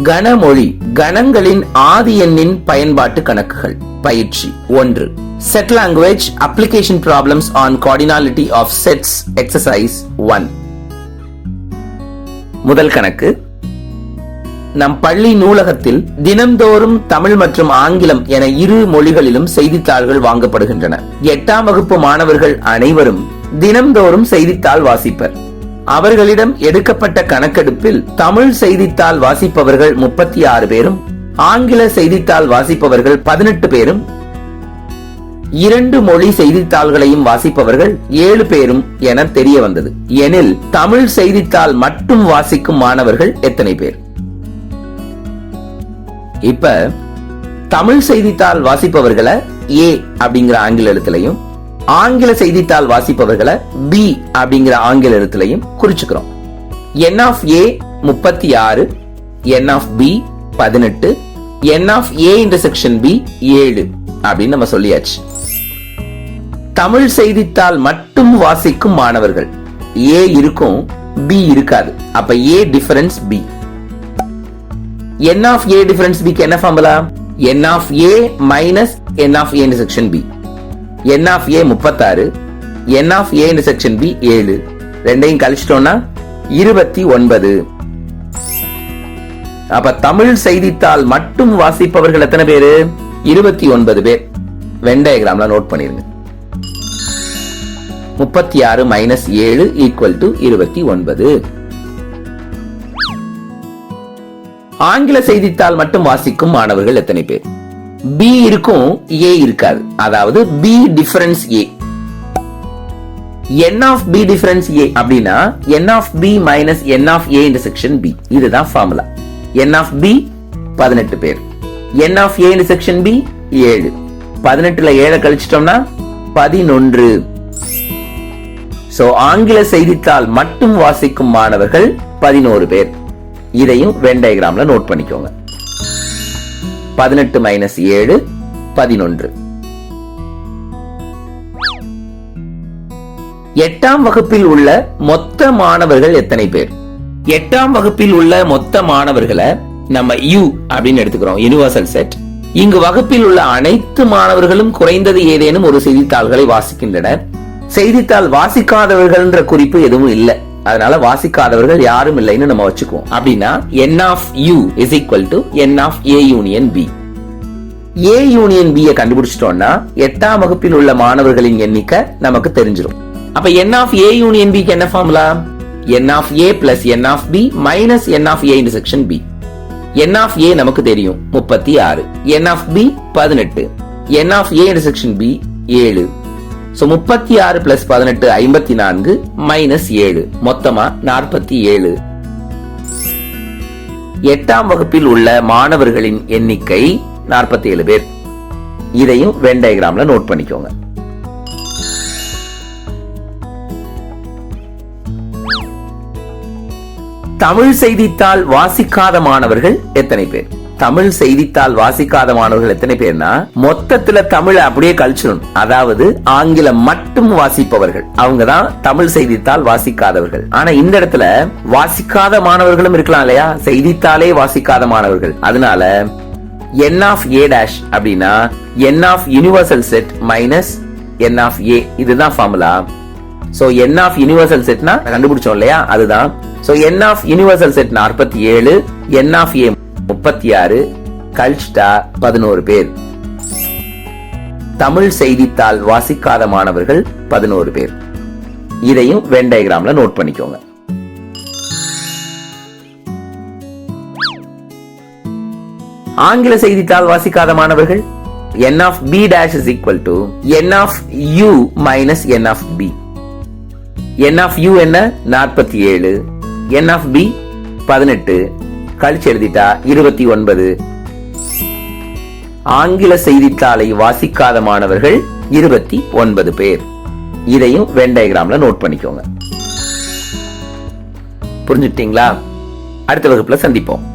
கனமொழி கணங்களின் ஆதி எண்ணின் பயன்பாட்டு கணக்குகள். பயிற்சி ஒன்று. Set language application problems on cardinality of sets exercise one முதல் கணக்கு. நம் பள்ளி நூலகத்தில் தினம்தோறும் தமிழ் மற்றும் ஆங்கிலம் என இரு மொழிகளிலும் செய்தித்தாள்கள் வாங்கப்படுகின்றன. எட்டாம் வகுப்பு மாணவர்கள் அனைவரும் தினம்தோறும் செய்தித்தாள் வாசிப்பர். அவர்களிடம் எடுக்கப்பட்ட கணக்கெடுப்பில் தமிழ் செய்தித்தாள் வாசிப்பவர்கள் முப்பத்தி ஆறு பேரும் ஆங்கில செய்தித்தாள் வாசிப்பவர்கள் பதினெட்டு பேரும் இரண்டு மொழி செய்தித்தாள்களையும் வாசிப்பவர்கள் ஏழு பேரும் என தெரிய வந்தது. எனில் தமிழ் செய்தித்தாள் மட்டும் வாசிக்கும் மாணவர்கள் எத்தனை பேர்? இப்ப தமிழ் செய்தித்தாள் வாசிப்பவர்களை ஏ அப்படிங்கிற ஆங்கில எழுத்துலையும் ஆங்கில செய்தித்தாள் வாசிப்பவர்களை பி அப்படிங்கிற ஆங்கில எழுத்துலையும் குறிச்சுக்கிறோம். என் ஆஃப் ஏ முப்பத்தி ஆறு என் ஆஃப் பி பதினெட்டு n of A intersection B ஏழு அப்படின்னு நம்ம சொல்லியாச்சு. தமிழ் செய்தித்தாள் மட்டும் வாசிக்கும் மாணவர்கள். ஏ இருக்கும் பி இருக்காது. அப்ப A difference B n of A difference பிக்கு என்ன formula n of A minus n of A intersection B n of a 36 n of a intersection b 7 ரெண்டையும் கழிச்சிட்டோம்னா இருபத்தி ஒன்பது. அப்ப தமிழ் செய்தித்தாள் மட்டும் வாசிப்பவர்கள் எத்தனை பேரு? இருபத்தி ஒன்பது பேர். வெண்டயகிராம்ல நோட் பண்ணிருங்க. முப்பத்தி ஆறு மைனஸ் ஏழு ஈக்குவல் டு இருபத்தி ஒன்பது. ஆங்கில செய்தித்தாள் மட்டும் வாசிக்கும் மாணவர்கள் எத்தனை பேர்? பி இருக்கும் ஏ இருக்காது. அதாவது B difference A n of B difference A அப்படின்னா n of B minus n of A intersection B இதுதான் ஃபார்முலா என் ஆஃப் பி பதினெட்டு பேர். N of A intersection B ஏழு. பதினெட்டுல ஏழை கழிச்சிட்டோம்னா பதினொன்று. சோ ஆங்கில செய்தித்தாள் மட்டும் வாசிக்கும் மாணவர்கள் பதினோரு பேர். இதையும் வென் டயக்ராம்ல நோட் பண்ணிக்கோங்க. பதினெட்டு மைனஸ் ஏழு பதினொன்று. எட்டாம் வகுப்பில் உள்ள மொத்த மாணவர்கள் எத்தனை பேர்? எட்டாம் வகுப்பில் உள்ள மொத்த மாணவர்களை நம்ம யூ அப்படின்னு எடுத்துக்கிறோம் யுனிவர்சல் செட் இங்கு வகுப்பில் உள்ள அனைத்து மாணவர்களும் குறைந்தது ஏதேனும் ஒரு செய்தித்தாள்களை வாசிக்கின்றனர். செய்தித்தாள் வாசிக்காதவர்கள்ன்ற குறிப்பு எதுவும் இல்லை. அதனால வாசிக்காதவர்கள் யாரும் இல்லைன்னு நம்ம வச்சுக்குவோம். அப்படின்னா n of U is equal to n of A union B A union பியை கண்டுபிடிச்சிட்டோம்னா எட்டாம் வகுப்பில் உள்ள மாணவர்களின் எண்ணிக்கை நமக்கு தெரிஞ்சிடும் அப்ப என் ஆஃப் ஏ யூனியன் பிக்கு என்ன formula n of A plus n of B minus n of A intersection B n of A நமக்கு தெரியும் முப்பத்தி ஆறு. என் ஆஃப் பி பதினெட்டு. N of A intersection B ஏழு. ஸோ முப்பத்தி ஆறு பிளஸ் பதினெட்டு ஐம்பத்தி நான்கு மைனஸ் ஏழு. மொத்தமா நாற்பத்தி ஏழு. எட்டாம் வகுப்பில் உள்ள மாணவர்களின் எண்ணிக்கை நாற்பத்தி ஏழு பேர். இதையும் வென் டயக்ராம்ல நோட் பண்ணிக்கோங்க. தமிழ் செய்தித்தாள் வாசிக்காத மாணவர்கள் எத்தனை பேர்? தமிழ் செய்தித்தாள் வாசிக்காத மாணவர்கள் எத்தனை பேர்னா மொத்தத்துல தமிழ் அப்படியே கழிச்சிடணும். அதாவது ஆங்கிலம் மட்டும் வாசிப்பவர்கள். அவங்க தான் தமிழ் செய்தித்தாள் வாசிக்காதவர்கள். ஆனா இந்த இடத்துல வாசிக்காத மாணவர்களும் இருக்கலாம் இல்லையா? செய்தித்தாளே வாசிக்காத மாணவர்கள் அதனால என் ஆஃப் ஏ டேஷ் அப்படின்னா n of universal set minus n of A இதுதான் formula so n of universal செட்னா கண்டுபிடிச்சோம் இல்லையா? அதுதான். So n of universal set நாற்பத்தி ஏழு என் ஆஃப் ஏ முப்பத்தி ஆறு கல்ஸ்டா பதினோரு பேர். தமிழ் செய்தித்தாள் வாசிக்காத மாணவர்கள் பதினோரு பேர். இதையும் வென் டயக்ராம்ல நோட் பண்ணிக்கோங்க. ஆங்கில செய்தித்தாள் வாசிக்காத மாணவர்கள் n of b dash is equal to n of u minus n of b. N of u என்ன? நாற்பத்தி ஏழு. N of b பதினெட்டு. கழிச்சு எழுதிட்டா இருபத்தி ஒன்பது. ஆங்கில செய்தித்தாளை வாசிக்காத மாணவர்கள் இருபத்தி ஒன்பது பேர். இதையும் வென் டயக்ராம்ல நோட் பண்ணிக்கோங்க. புரிஞ்சுட்டீங்களா அடுத்த வகுப்புல சந்திப்போம்.